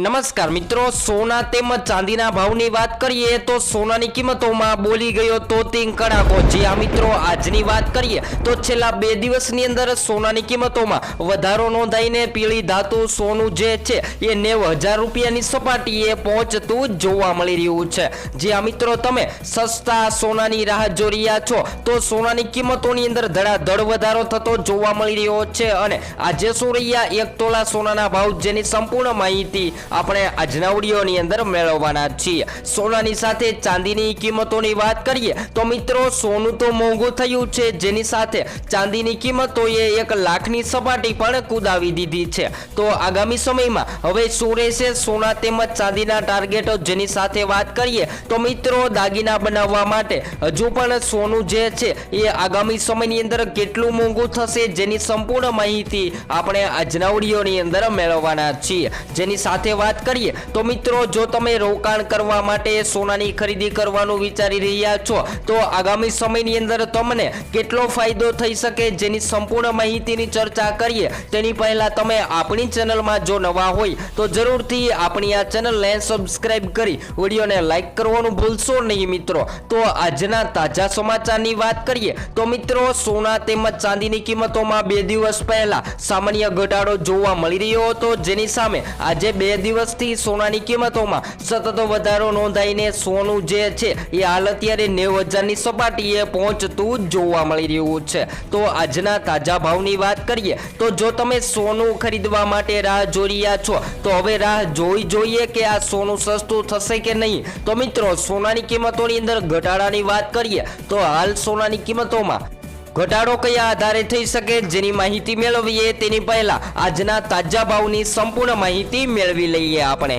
નમસ્કાર મિત્રો, સોના તેમજ ચાંદીના ભાવની વાત કરીએ તો સોનાની કિંમતોમાં બોલી ગયો તોતિંગ કડાકો જી આ મિત્રો, આજની વાત કરીએ તો છેલ્લા બે દિવસની અંદર સોનાની કિંમતોમાં વધારો નોંધાઈને પીળી ધાતુ સોનું જે છે એ નેવ હજાર રૂપિયાની સપાટીએ પહોંચતું જોવા મળી રહ્યું છે. જી આ મિત્રો, તમે સસ્તા સોનાની રાહ જોઈ રહ્યા છો તો સોનાની કિંમતોની અંદર ધડાધડ વધારો થતો જોવા મળી રહ્યો છે અને આજે શું રહ્યા? એક તોલા સોનાના ભાવ જેની સંપૂર્ણ માહિતી આપણે આજના વિડીયોની અંદર મેળવવાના છીએ. સોનાની સાથે ચાંદીની કિંમતોની વાત કરીએ, તો મિત્રો સોનું તો મોંઘું થયું છે. જેની સાથે ચાંદીની કિંમતોએ એક લાખની સપાટી પણ કુદાવી દીધી છે. તો આગામી સમયમાં હવે શું રહેશે? સોના તેમજ ચાંદીના ટાર્ગેટો જેની સાથે વાત કરીએ, તો મિત્રો દાગીના બનાવવા માટે હજુ પણ સોનું જે છે એ આગામી સમયની અંદર કેટલું મોંઘું થશે જેની સંપૂર્ણ માહિતી આપણે આજના વિડીયોની અંદર મેળવવાના છીએ. જેની સાથે વાત કરીએ, તો મિત્રો, જો તમે રોકાણ કરવા માટે સોનાની ખરીદી કરવાનું વિચારી રહ્યા છો, તો આગામી સમયની અંદર તમને કેટલો ફાયદો થઈ શકે જેની સંપૂર્ણ માહિતીની ચર્ચા કરીએ. તેની પહેલા તમે આપણી ચેનલમાં જો નવા હોય, તો જરૂરથી આપણી આ ચેનલને સબસ્ક્રાઈબ કરી વિડીયોને લાઈક કરવાનું ભૂલશો નહીં મિત્રો. તો આજના તાજા સમાચારની વાત કરીએ, તો મિત્રો, સોના તેમજ ચાંદીની કિંમતોમાં બે દિવસ પહેલા સામાન્ય ઘટાડો જોવા મળી રહ્યો હતો. જેની સામે આજે બે દિવસથી સોનાની કિંમતોમાં સતત વધારો નોંધાઈને સોનું જે છે એ હાલ અત્યારે નેવ હજારની સપાટીએ પહોંચતું જોવા મળી રહ્યું છે. તો આજના તાજા ભાવની વાત કરીએ, તો જો તમે સોનું ખરીદવા માટે રાહ જોઈ રહ્યા છો, તો હવે રાહ જોઈ જોઈએ કે આ સોનું સસ્તું થશે કે નહીં. તો મિત્રો, સોનાની કિંમતોની અંદર ઘટાડાની વાત કરીએ, તો હાલ સોનાની કિંમતોમાં ઘટાડો કયા આધારે થઈ શકે જેની માહિતી મેળવીએ તેની પહેલા આજના તાજા ભાવની સંપૂર્ણ માહિતી મેળવી લઈએ આપણે.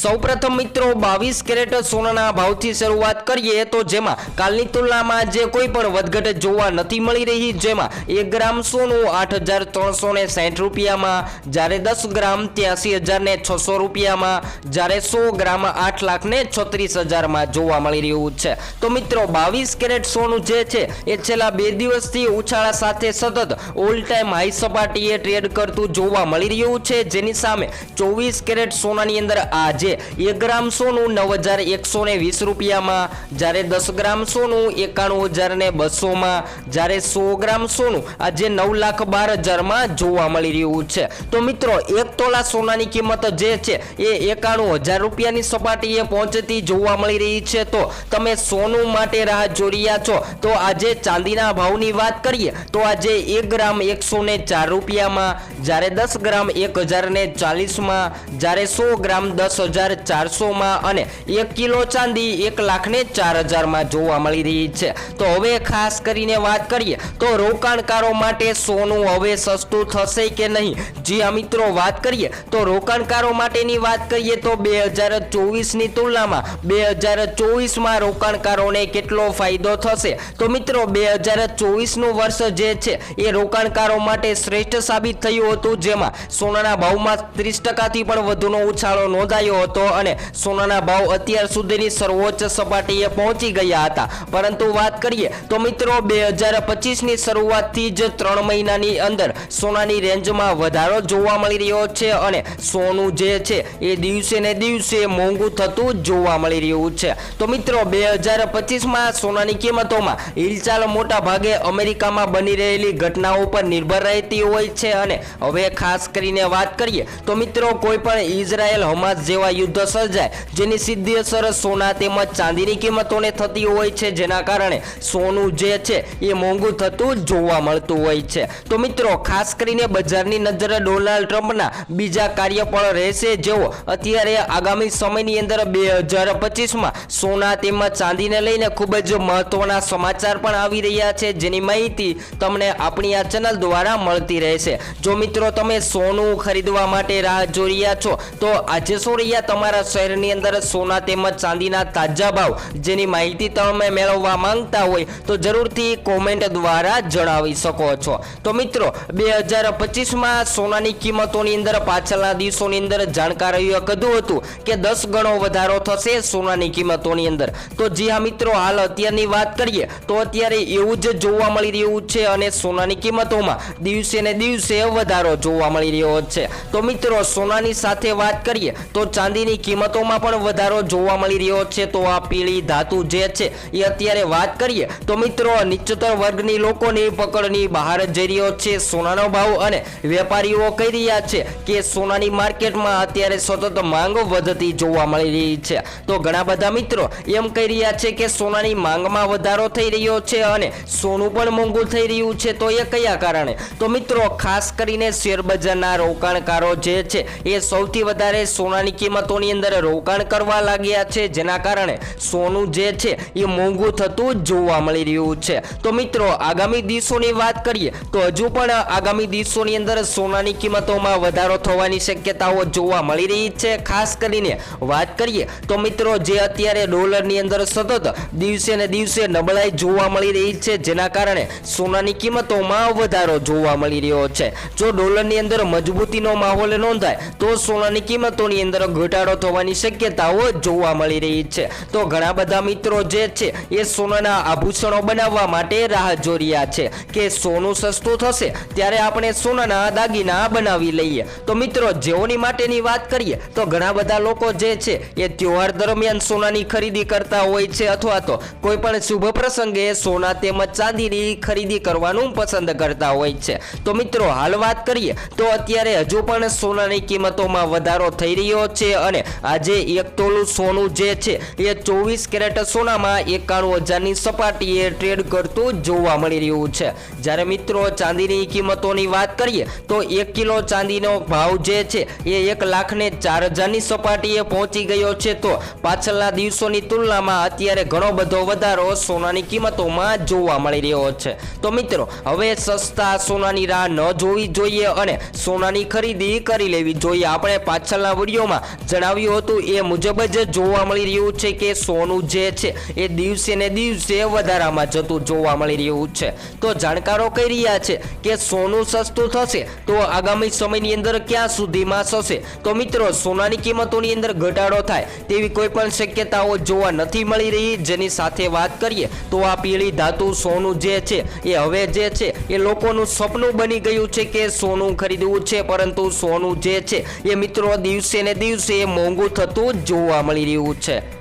સૌપ્રથમ મિત્રો, બાવીસ કેરેટ સોનાના ભાવથી શરૂઆત કરીએ તો જેમાં કાલની તુલનામાં જે કોઈ પણ વધઘટ જોવા નથી મળી રહી, જેમાં એક ગ્રામ સોનું આઠ હજાર ત્રણસો ને સાઠ રૂપિયામાં, જ્યારે દસ ગ્રામ ત્યાસી હજાર ને છસો રૂપિયામાં, જ્યારે સો ગ્રામ આઠ લાખ ને છત્રીસ હજારમાં જોવા મળી રહ્યું છે. તો મિત્રો, બાવીસ કેરેટ સોનું જે છે, એ છેલ્લા બે દિવસથી ઉછાળા સાથે સતત ઓલ ટાઈમ હાઈ સપાટીએ ટ્રેડ કરતું જોવા મળી રહ્યું છે. જેની સામે ચોવીસ કેરેટ સોનાની અંદર આજે એક ગ્રામ સોનું નવ હજાર એકસો ને વીસ રૂપિયામાં, જ્યારે દસ ગ્રામ સોનું એકાણું હજાર ને બસોમાં, જ્યારે સો ગ્રામ સોનું આજે નવ લાખ બાર હજારમાં જોવા મળી રહ્યું છે. તો મિત્રો, એક તોલા સોનાની કિંમત જે છે એ એકાણું હજાર રૂપિયાની સપાટીએ પહોંચતી જોવા મળી રહી છે. તો તમે સોનું માટે રાહ જોઈ રહ્યા છો. તો આજે ચાંદીના ભાવની વાત કરીએ, તો આજે એક ગ્રામ એકસો ને ચાર રૂપિયામાં, જ્યારે દસ ગ્રામ એક હજાર ને ચાલીસમાં, જ્યારે સો ગ્રામ દસ હજાર ચારસોમાં અને એક કિલો ચાંદી એક લાખ ને ચાર હજારમાં જોવા મળી રહી છે. તો હવે ખાસ કરીને વાત કરીએ તો રોકાણકારો માટે સોનું હવે સસ્તું થશે કે નહીં? જી આ મિત્રો, વાત કરીએ તો રોકાણકારો માટેની વાત કરીએ તો બે હજાર ચોવીસની તુલનામાં બે હજાર ચોવીસમાં રોકાણકારોને કેટલો ફાયદો થશે? તો મિત્રો, બે હજાર ચોવીસનું વર્ષ જે છે એ રોકાણકારો માટે શ્રેષ્ઠ સાબિત થયું હતું, જેમાં સોનાના ભાવમાં ત્રીસ ટકાથી પણ વધુનો ઉછાળો નોંધાયો હતો અને સોનાના ભાવ અત્યાર સુધીની સર્વોચ્ચ સપાટીએ પહોંચી ગયા હતા. પરંતુ વાત કરીએ તો મિત્રો, બે હજાર પચીસની શરૂઆતથી જ ત્રણ મહિનાની અંદર સોનાની રેન્જમાં વધારો જોવા મળી રહ્યો છે અને સોનું જે છે એ દિવસે ને દિવસે મોંઘું થતું જોવા મળી રહ્યું છે. તો મિત્રો, બે હજાર પચીસમાં સોનાની કિંમતોમાં હિલચાલ મોટા ભાગે અમેરિકામાં બની રહેલી ઘટનાઓ પર નિર્ભર રહેતી હોય છે અને હવે ખાસ કરીને વાત કરીએ તો મિત્રો, કોઈ પણ ઇઝરાયલ હમાસ જેવા યુદ્ધ સર્જાય, જેની સીધી અસર સોના તેમજ ચાંદીની કિંમતોને થતી હોય છે. જેના કારણે સોનું જે છે એ મોંઘું થતું જોવા મળતું હોય છે. તો મિત્રો, ખાસ કરીને બજારની નજર ડોનાલ્ડ ટ્રમ્પના બીજા કાર્ય પણ રહેશે જેઓ અત્યારે આગામી સમયની અંદર બે હજાર પચીસમાં સોના તેમજ ચાંદીને લઈને ખૂબ જ મહત્વના સમાચાર પણ આવી રહ્યા છે. જેની માહિતી તમને આપણી આ ચેનલ દ્વારા મળતી રહેશે. જો મિત્રો, તમે સોનું ખરીદવા માટે રાહ જોઈ રહ્યા છો, તો આજે શું રહ્યા તમારા શહેરની અંદર સોના તેમજ ચાંદીના તાજા ભાવ જેની માહિતી તમે મેળવવા માંગતા હોય તો જરૂરથી કોમેન્ટ દ્વારા જણાવી શકો છો. તો મિત્રો, બે હજાર પચીસમાં સોનાની કિંમતોની અંદર પાછળના દિવસોની અંદર જાણકારોએ કીધું હતું કે દસ ગણો વધારો થશે સોનાની કિંમતોની અંદર. તો જી હા મિત્રો, હાલ અત્યારની વાત કરીએ તો અત્યારે એવું જ જોવા મળી રહ્યું છે અને સોનાની કિંમતોમાં દિવસે ને દિવસે વધારો જોવા મળી રહ્યો છે. તો મિત્રો, સોનાની સાથે વાત કરીએ તો ચાંદીની કિંમતોમાં પણ વધારો જોવા મળી રહ્યો છે. તો આ પીળી ધાતુ જે છે, એ અત્યારે વાત કરીએ, તો મિત્રો નીચતર વર્ગની લોકોની પકડની બહાર જઈ રહ્યો છે. સોનાનો ભાવ અને વેપારીઓ કહી રહ્યા છે કે સોનાની માર્કેટમાં અત્યારે સતત માંગ વધતી જોવા મળી રહી છે. તો ઘણા બધા મિત્રો એમ કહી રહ્યા છે કે સોનાની માંગમાં વધારો થઈ રહ્યો છે અને સોનું પણ મોંઘું થઈ રહ્યું છે. તો એ કયા કારણે? તો મિત્રો ખાસ કરીને શેરબજારના રોકાણકારો જે છે, એ સૌથી વધારે સોનાની કિંમતોની અંદર રોકાણ કરવા લાગ્યા છે. જેના કારણે સોનું જે છે એ મોંઘું થતું જોવા મળી રહ્યું છે. તો મિત્રો, આગામી દિવસોની વાત કરીએ તો હજુ પણ આગામી દિવસોની અંદર સોનાની કિંમતોમાં વધારો થવાની શક્યતાઓ જોવા મળી રહી છે. ખાસ કરીને વાત કરીએ તો મિત્રો, જે અત્યારે ડોલરની અંદર સતત દિવસે ને દિવસે નબળાઈ જોવા મળી રહી છે. જેના કારણે સોનાની કિંમતોમાં વધારો જોવા મળી રહ્યો છે. જો ડોલરની અંદર મજબૂતીનો માહોલ નોંધાય, તો સોનાની કિંમતોની અંદર ઘટાડો થવાની શક્યતાઓ જોવા મળી રહી છે. તો ઘણા બધા મિત્રો જે છે, એ સોનાના આભૂષણો બનાવવા માટે રાહ જોઈ રહ્યા છે કે સોનું સસ્તું થશે, ત્યારે આપણે સોનાના દાગીના બનાવી લઈએ. તો મિત્રો, જેઓની માટેની વાત કરીએ, તો ઘણા બધા લોકો જે છે, એ તહેવાર દરમિયાન સોનાની ખરીદી કરતા હોય છે અથવા તો કોઈ પણ શુભ પ્રસંગે સોના તેમજ ચાંદીની ખરીદી કરવાનું પસંદ કરતા હોય છે. તો મિત્રો, હાલ વાત કરીએ, તો અત્યારે હજુ પણ સોનાની કિંમતોમાં વધારો થઈ રહ્યો છે અને આજે એક તોલું સોનું જે છે એ ચોવીસ કેરેટ સોનામાં એકાણું હજારની સપાટીએ ટ્રેડ કરતું જોવા મળી રહ્યું છે. જ્યારે મિત્રો ચાંદીની કિંમતોની વાત કરીએ, તો એક કિલો ચાંદીનો ભાવ જે છે એ એક લાખને ચાર હજારની સપાટીએ પહોંચી ગયો છે. તો પાછળના દિવસોની તુલનામાં અત્યારે ઘણો બધો વધારો સોનાની કિંમતોમાં જોવા મળી રહ્યો છે. તો મિત્રો, હવે સસ્તા સોનાની રાહ ન જોવી જોઈએ અને સોનાની ખરીદી કરી લેવી જોઈએ. આપણે પાછળના વિડીયોમાં જણાવ્યું હતું. એ મુજબ જ જોવા મળી રહ્યું છે કે સોનું જે છે, એ દિવસે ને દિવસે વધારામાં જતું જોવા મળી રહ્યું છે. તો જાણકારો કહી રહ્યા છે કે સોનું સસ્તું થશે તો આગામી સમયની અંદર ક્યાં સુધીમાં થશે? તો મિત્રો, સોનાની કિંમતોની અંદર ઘટાડો થાય તેવી કોઈ પણ શક્યતાઓ જોવા નથી મળી રહી. જેની સાથે વાત કરીએ તો આ પીળી ધાતુ સોનું જે છે, એ હવે જે છે, એ લોકોનું સપનું બની ગયું છે કે સોનું ખરીદવું છે. પરંતુ સોનું જે છે, એ મિત્રો, દિવસે ને દિવસે મોંઘું થતું જોવા મળી રહ્યું છે.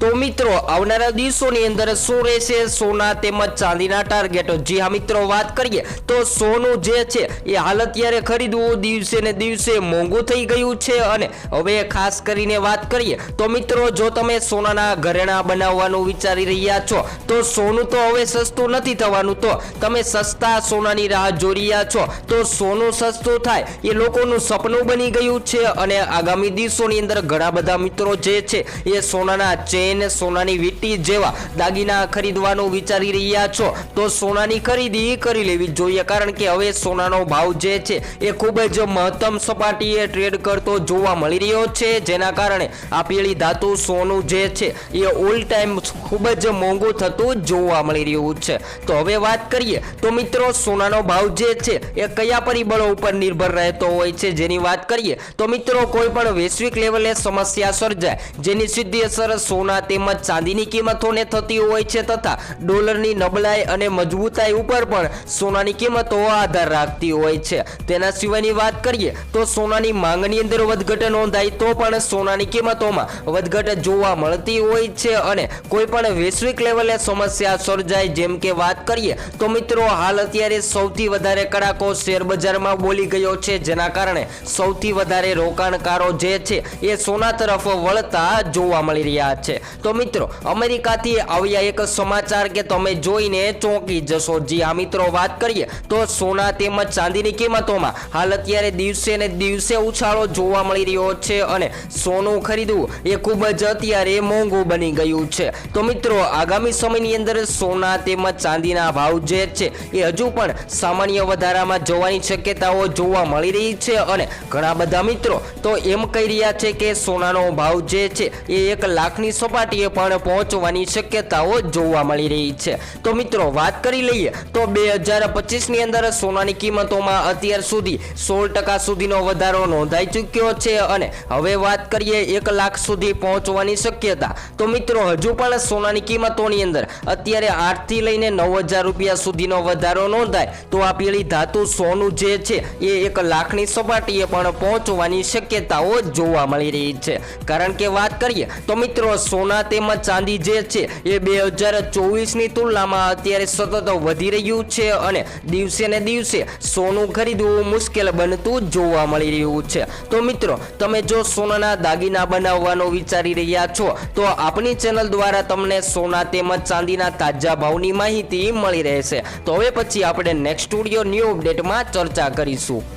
તો મિત્રો, આવનારા દિવસોની અંદર શું રહેશે? સોના તેમજ ચાંદીના ટાર્ગેટો જી હા મિત્રો, વાત કરીએ તો સોનું જે છે, એ હાલ અત્યારે ખરીદવું દિવસે ને દિવસે મોંઘું થઈ ગયું છે અને હવે ખાસ કરીને વાત કરીએ તો મિત્રો, જો તમે સોનાના ઘરેણા બનાવવાનું વિચારી રહ્યા છો, તો સોનું તો હવે સસ્તું નથી થવાનું. તો તમે સસ્તા સોનાની રાહ જોઈ રહ્યા છો, તો સોનું સસ્તું થાય એ લોકોનું સપનું બની ગયું છે અને આગામી દિવસોની અંદર ઘણા બધા મિત્રો જે છે, એ સોનાના ચેન સોનાની વીટી જેવા દાગીના ખરીદવાનું વિચારી રહ્યા છો, તો સોનાની ખરીદી કરી લેવી જોઈએ, કારણ કે હવે સોનાનો ભાવ જે છે એ ખૂબ જ મહત્તમ સપાટીએ ટ્રેડ કરતો જોવા મળી રહ્યો છે, જેના કારણે આ પીળી ધાતુ સોનું જે છે એ ઓલ ટાઈમ ખૂબ જ મોંઘું થતું જોવા મળી રહ્યું છે. તો હવે વાત કરીએ, તો મિત્રો સોનાનો ભાવ જે છે એ કયા પરિબળો ઉપર નિર્ભર રહેતો હોય છે, જેની વાત કરીએ, તો મિત્રો કોઈ પણ વૈશ્વિક લેવલે સમસ્યા સર્જાય, જેની સીધી અસર સોના તેમજ ચાંદીની કિંમતોને થતી હોય છે તથા ડોલરની નબળાઈ અને મજબૂતાઈ ઉપર પણ સોનાની કિંમતો આધાર રાખતી હોય છે. તેના સિવાયની વાત કરીએ તો સોનાની માંગની અંદર વધઘટ નોંધાય તો પણ સોનાની કિંમતોમાં વધઘટ જોવા મળતી હોય છે અને કોઈ પણ વૈશ્વિક લેવલે સમસ્યા સર્જાય જેમ કે વાત કરીએ તો મિત્રો હાલ અત્યારે સૌથી વધારે કડાકો શેર બજારમાં બોલી ગયો છે જેના કારણે સૌથી વધારે રોકાણકારો જે છે એ સોના તરફ વળતા જોવા મળી રહ્યા છે. તો મિત્રો, અમેરિકાથી આવ્યા એક સમાચાર કે તમે જોઈને ચોંકી જશો. જી આ મિત્રો, વાત કરીએ તો સોના તેમજ ચાંદીની કિંમતોમાં હાલ અત્યારે દિવસે ને દિવસે ઉછાળો જોવા મળી રહ્યો છે અને સોનું ખરીદવું એ ખૂબ જ અત્યારે મોંઘું બની ગયું છે. તો મિત્રો, આગામી સમયની અંદર સોના તેમજ ચાંદીના ભાવ જે છે એ હજુ પણ સામાન્ય વધારામાં જવાની શક્યતાઓ જોવા મળી રહી છે અને ઘણા બધા મિત્રો તો એમ કહી રહ્યા છે કે સોનાનો ભાવ જે છે એ એક લાખની સપાટીએ પણ પહોંચવાની શક્યતાઓ જોવા મળી રહી છે. તો મિત્રો, વાત કરી લઈએ તો બે હજાર પચીસની અંદર સોનાની કિંમતોમાં અત્યાર સુધી સોળ ટકા સુધીનો વધારો નોંધાઈ ચૂક્યો છે અને હવે વાત કરીએ એક લાખ સુધી પહોંચવાની શક્યતા. તો મિત્રો, હજુ પણ સોનાની કિંમતોની અંદર અત્યારે આઠથી લઈને નવ હજાર રૂપિયા સુધીનો વધારો નોંધાય. તો આ પીળી ધાતુ સોનું જે છે, એ એક લાખની સપાટીએ પણ પહોંચવાની શક્યતાઓ જોવા મળી રહી છે. કારણ કે વાત કરીએ તો મિત્રો સોના તેમજ ચાંદી જે છે એ બે હજાર ચોવીસની તુલનામાં અત્યારે સતત વધી રહ્યું છે અને દિવસે ને દિવસે સોનું ખરીદવું મુશ્કેલ બનતું જોવા મળી રહ્યું છે. તો મિત્રો, તમે જો સોનાના દાગીના બનાવવાનો વિચારી રહ્યા છો, તો આપણી ચેનલ દ્વારા તમને સોના તેમજ ચાંદીના તાજા ભાવની માહિતી મળી રહેશે. તો હવે પછી આપણે નેક્સ્ટ સ્ટુડિયો ન્યૂ અપડેટમાં ચર્ચા કરીશું.